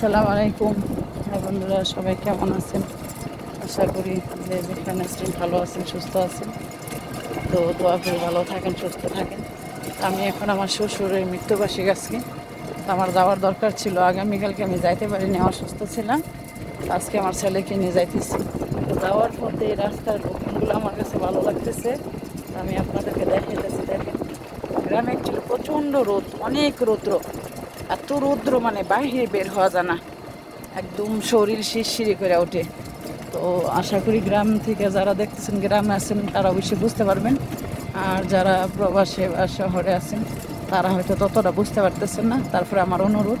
আসসালামু আলাইকুম। হ্যাঁ বন্ধুরা, সবাই কেমন আছেন? আশা করি যে যেখানে আছেন ভালো আছেন, সুস্থ আছেন। তো দোয়া করি ভালো থাকেন, সুস্থ থাকেন। আমি এখন আমার শ্বশুরের মৃত্যুবার্ষিক আজকে। আমার যাওয়ার দরকার ছিল। আগামীকালকে আমি যাইতে পারিনি, অসুস্থ ছিলাম। আজকে আমার ছেলেকে নিয়ে যাইতেছি। তো যাওয়ার পথে এই রাস্তার লোকগুলো আমার কাছে ভালো লাগতেছে। আমি আপনাদেরকে দেখাইতেছি, দেখেন। গ্রামে অ্যাকচুয়ালি প্রচণ্ড রোদ, অনেক রৌদ্র। এত রৌদ্র মানে বাইরে বের হওয়া যায় না। একদম শরীর শিরশিরি করে ওঠে। তো আশা করি গ্রাম থেকে যারা দেখতেছেন, গ্রামে আছেন, তারা অবশ্যই বুঝতে পারবেন। আর যারা প্রবাসে বা শহরে আছেন, তারা হয়তো ততটা বুঝতে পারতেছেন না। তারপরে আমার অনুরোধ,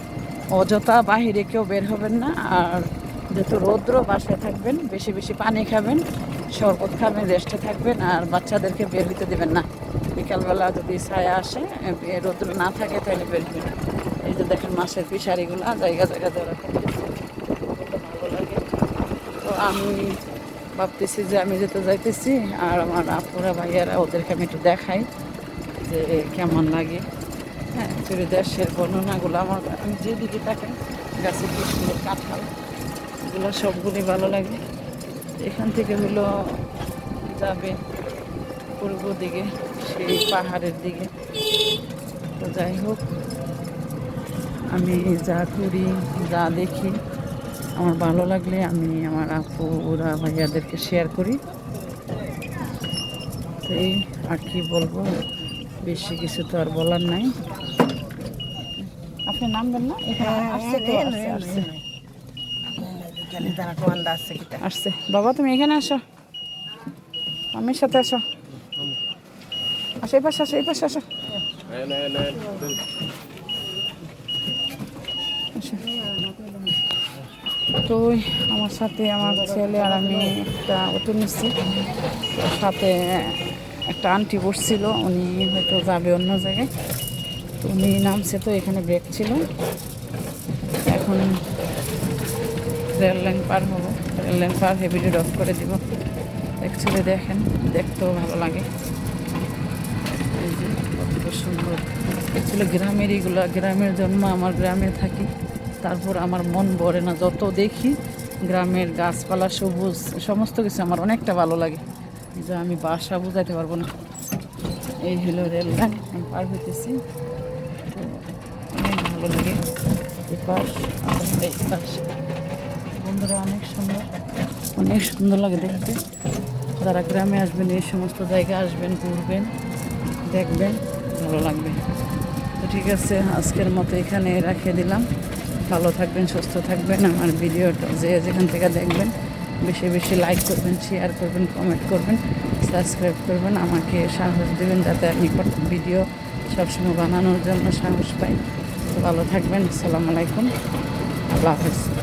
অযথা বাহিরে কেউ বের হবেন না। আর যেহেতু রৌদ্র, বাসায় থাকবেন, বেশি বেশি পানি খাবেন, শরবত খাবেন, রেস্টে থাকবেন, আর বাচ্চাদেরকে বের হইতে দেবেন না। বিকালবেলা যদি ছায়া আসে রৌদ্র না থাকে, তাহলে বের হবেন এই যে দেখেন মাছের পিসারিগুলো জায়গা জায়গা ধরে তো আমি ভাবতেছি যে আমি যেতে যাইতেছি, আর আমার আপুরা, ভাইয়ারা ওদেরকে আমি একটু দেখাই যে কেমন লাগে। হ্যাঁ অ্যাকচুয়ালি দেশের বর্ণনাগুলো আমার আমি যেদিকে তাকাই গাছের কি সুন্দর কাঁঠাল, এগুলো সবগুলি ভালো লাগে। এখান থেকে হলো যাবে পূর্ব দিকে, সেই পাহাড়ের দিকে। তো যাই হোক আমি যা করি যা দেখি আমার ভালো লাগলে আমি আমার আপু ওরা ভাইয়াদেরকে শেয়ার করি। তো এই আর কি বলব বেশি কিছু তো আর বলার নাই। আপনি নামবেন না? এখানে আসছে তো আসছে আসছে। আসছে। বাবা তুমি এখানে আসো। আমির সাথে আসো। আসো এই পাশে আসো এই পাশে আসো। আসো। ওই আমার সাথে আমার ছেলে আর আমি একটা অটো নিচ্ছি সাথে একটা আন্টি বসছিল, উনি হয়তো যাবে অন্য জায়গায়। তো উনি নামছে তো, এখানে ব্রেক ছিল। এখন রেল লাইন পার হব। রেল লাইন পার ভিডিও অফ করে দিব। অ্যাকচুয়ালি দেখেন, দেখতেও ভালো লাগে। সুন্দর। অ্যাকচুয়ালি গ্রামের এইগুলো গ্রামের জন্ম আমার গ্রামে থাকি। তারপর আমার মন ভরে না, যত দেখি গ্রামের গাছপালা সবুজ, সমস্ত কিছু আমার অনেকটা ভালো লাগে। যে আমি বাসা বুঝাইতে পারব না। এই হলো রেল লাইন, আমি পার হইতেছি। অনেক ভালো লাগে। বন্ধুরা, অনেক সুন্দর। অনেক সুন্দর লাগে দেখতে। যারা গ্রামে আসবেন, এই সমস্ত জায়গায় আসবেন, ঘুরবেন, দেখবেন, ভালো লাগবে। তো ঠিক আছে, আজকের মতো এখানে রাখিয়ে দিলাম। ভালো থাকবেন, সুস্থ থাকবেন। আমার ভিডিওটা যে যেখান থেকে দেখবেন, বেশি বেশি লাইক করবেন শেয়ার করবেন কমেন্ট করবেন সাবস্ক্রাইব করবেন। আমাকে সাহস দেবেন যাতে আমি ভিডিও সবসময় বানানোর জন্য সাহস পাই। ভালো থাকবেন। আসসালামু আলাইকুম। আল্লাহ হাফিজ।